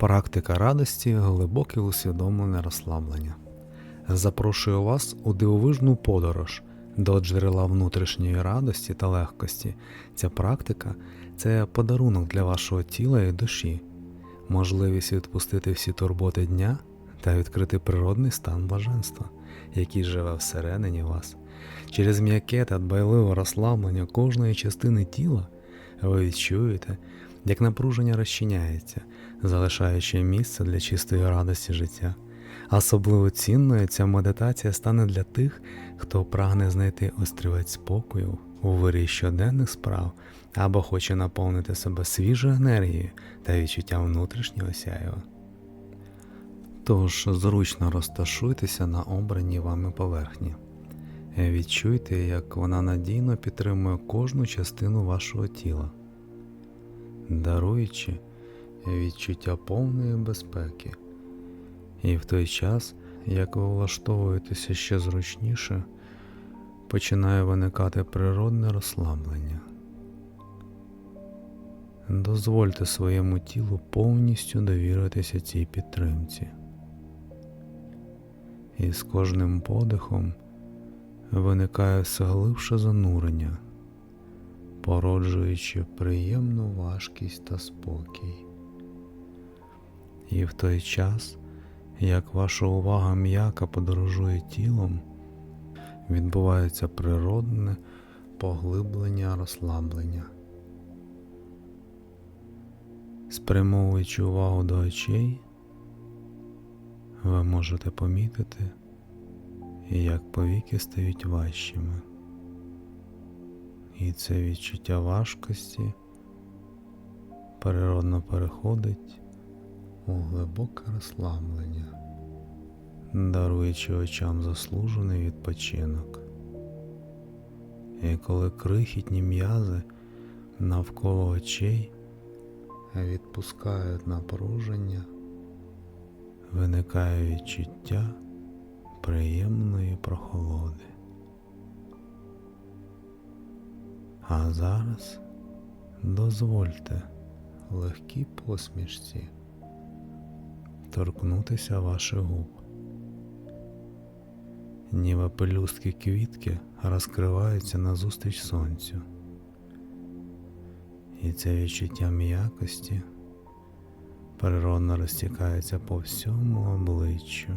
Практика радості глибоке усвідомлене розслаблення. Запрошую вас у дивовижну подорож до джерела внутрішньої радості та легкості. Ця практика це подарунок для вашого тіла і душі, можливість відпустити всі турботи дня та відкрити природний стан блаженства, який живе всередині вас. Через м'яке та дбайливе розслаблення кожної частини тіла ви відчуєте, як напруження розчиняється, залишаючи місце для чистої радості життя. Особливо цінною ця медитація стане для тих, хто прагне знайти острівець спокою у вирі щоденних справ або хоче наповнити себе свіжою енергією та відчуттям внутрішнього сяєва. Тож зручно розташуйтеся на обраній вами поверхні. Відчуйте, як вона надійно підтримує кожну частину вашого тіла, даруючи відчуття повної безпеки. І в той час, як ви влаштовуєтеся ще зручніше, починає виникати природне розслаблення. Дозвольте своєму тілу повністю довіритися цій підтримці. І з кожним подихом виникає все глибше занурення, породжуючи приємну важкість та спокій. І в той час, як ваша увага м'яко подорожує тілом, відбувається природне поглиблення розслаблення. Спрямовуючи увагу до очей, ви можете помітити, як повіки стають важчими. І це відчуття важкості природно переходить у глибоке розслаблення, даруючи очам заслужений відпочинок. І коли крихітні м'язи навколо очей відпускають напруження, виникає відчуття приємної прохолоди. А зараз дозвольте легкій посмішці торкнутися ваших губ. Ніби пелюстки квітки розкриваються назустріч сонцю. І це відчуття м'якості природно розтікається по всьому обличчю,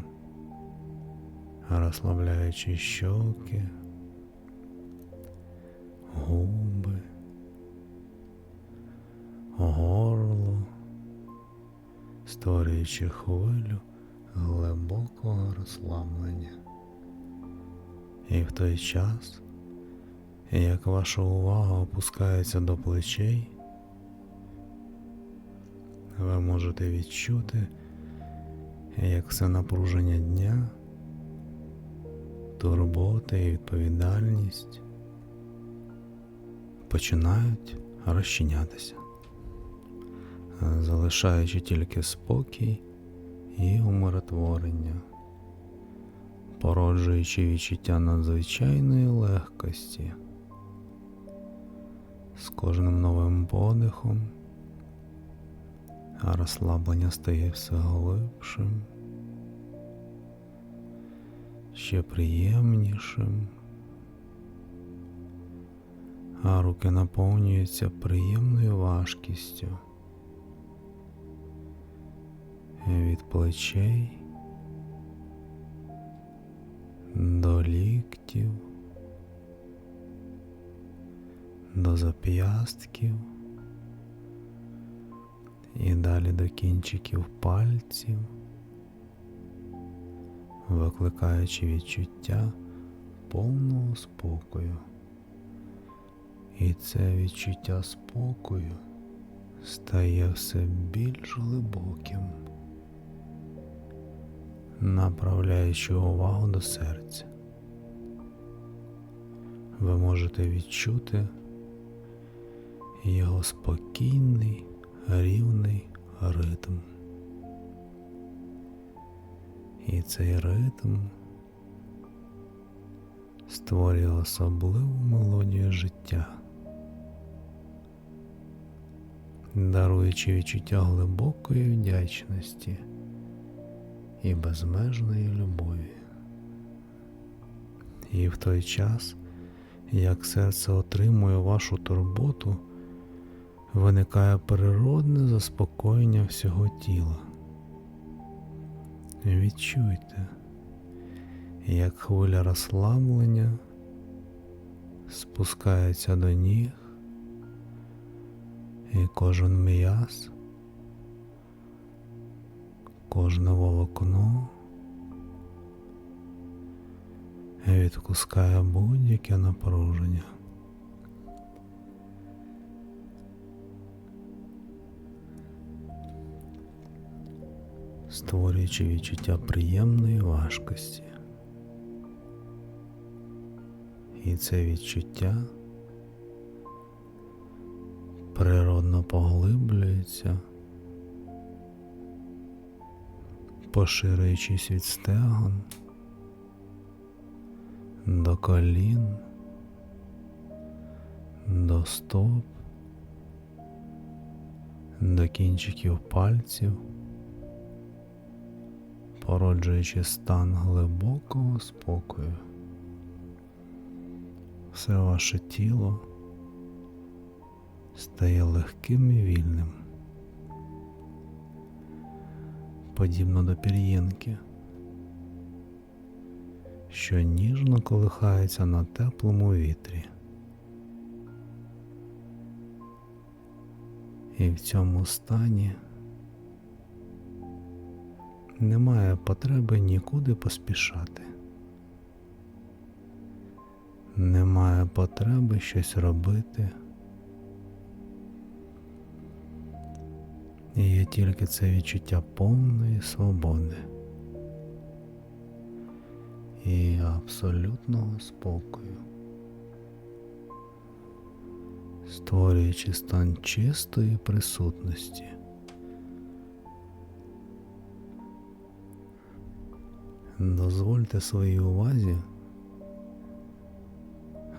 розслабляючи щоки, губи, створюючи хвилю глибокого розслаблення. І в той час, як ваша увага опускається до плечей, ви можете відчути, як все напруження дня, турбота і відповідальність починають розчинятися, залишаючи тільки спокій і умиротворення, породжуючи відчуття надзвичайної легкості. З кожним новим подихом розслаблення стає все глибшим, ще приємнішим, а руки наповнюються приємною важкістю від плечей до ліктів, до зап'ястків і далі до кінчиків пальців, викликаючи відчуття повного спокою. І це відчуття спокою стає все більш глибоким, направляючи увагу до серця. Ви можете відчути його спокійний рівний ритм. І цей ритм створює особливу мелодію життя, даруючи відчуття глибокої вдячності і безмежної любові. І в той час, як серце отримує вашу турботу, виникає природне заспокоєння всього тіла. Відчуйте, як хвиля розслаблення спускається до ніг, і кожен м'яз, кожне волокно відпускає будь-яке напруження. створюючи відчуття приємної важкості. І це відчуття природно поглиблюється, поширюючись від стегон до колін, до стоп, до кінчиків пальців породжуючи стан глибокого спокою. Все ваше тіло стає легким і вільним, подібно до пір'їнки, що ніжно колихається на теплому вітрі. І в цьому стані немає потреби нікуди поспішати. Немає потреби щось робити. І є тільки це відчуття повної свободи і абсолютного спокою, створюючи стан чистої присутності. Дозвольте своїй увазі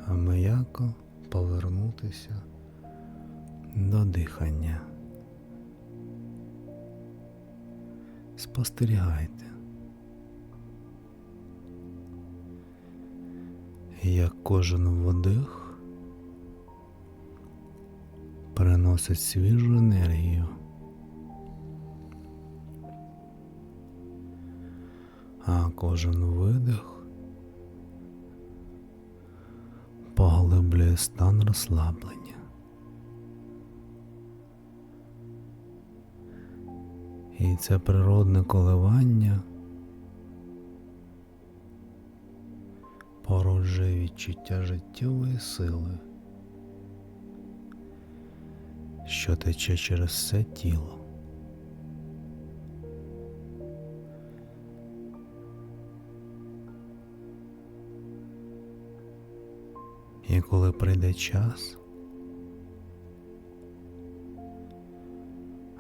м'яко повернутися до дихання. Спостерігайте, як кожен вдих приносить свіжу енергію. а кожен видих поглиблює стан розслаблення. І це природне коливання породжує відчуття життєвої сили, що тече через все тіло. І коли прийде час,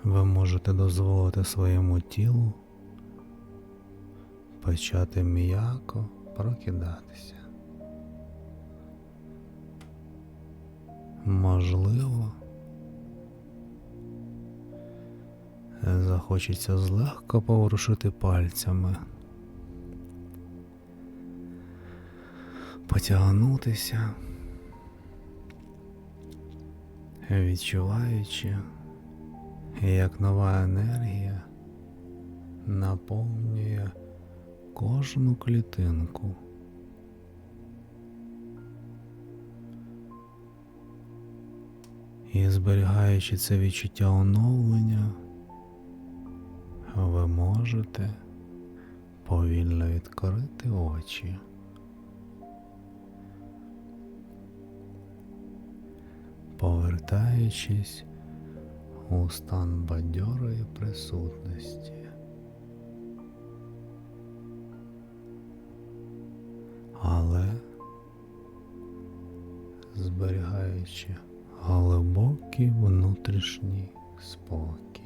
ви можете дозволити своєму тілу почати м'яко прокидатися. Можливо, захочеться злегка поворушити пальцями, потягнутися. відчуваючи, як нова енергія наповнює кожну клітинку. І зберігаючи це відчуття оновлення, ви можете повільно відкрити очі. повертаючись у стан бадьорої присутності. Але зберігаючи глибокий внутрішній спокій.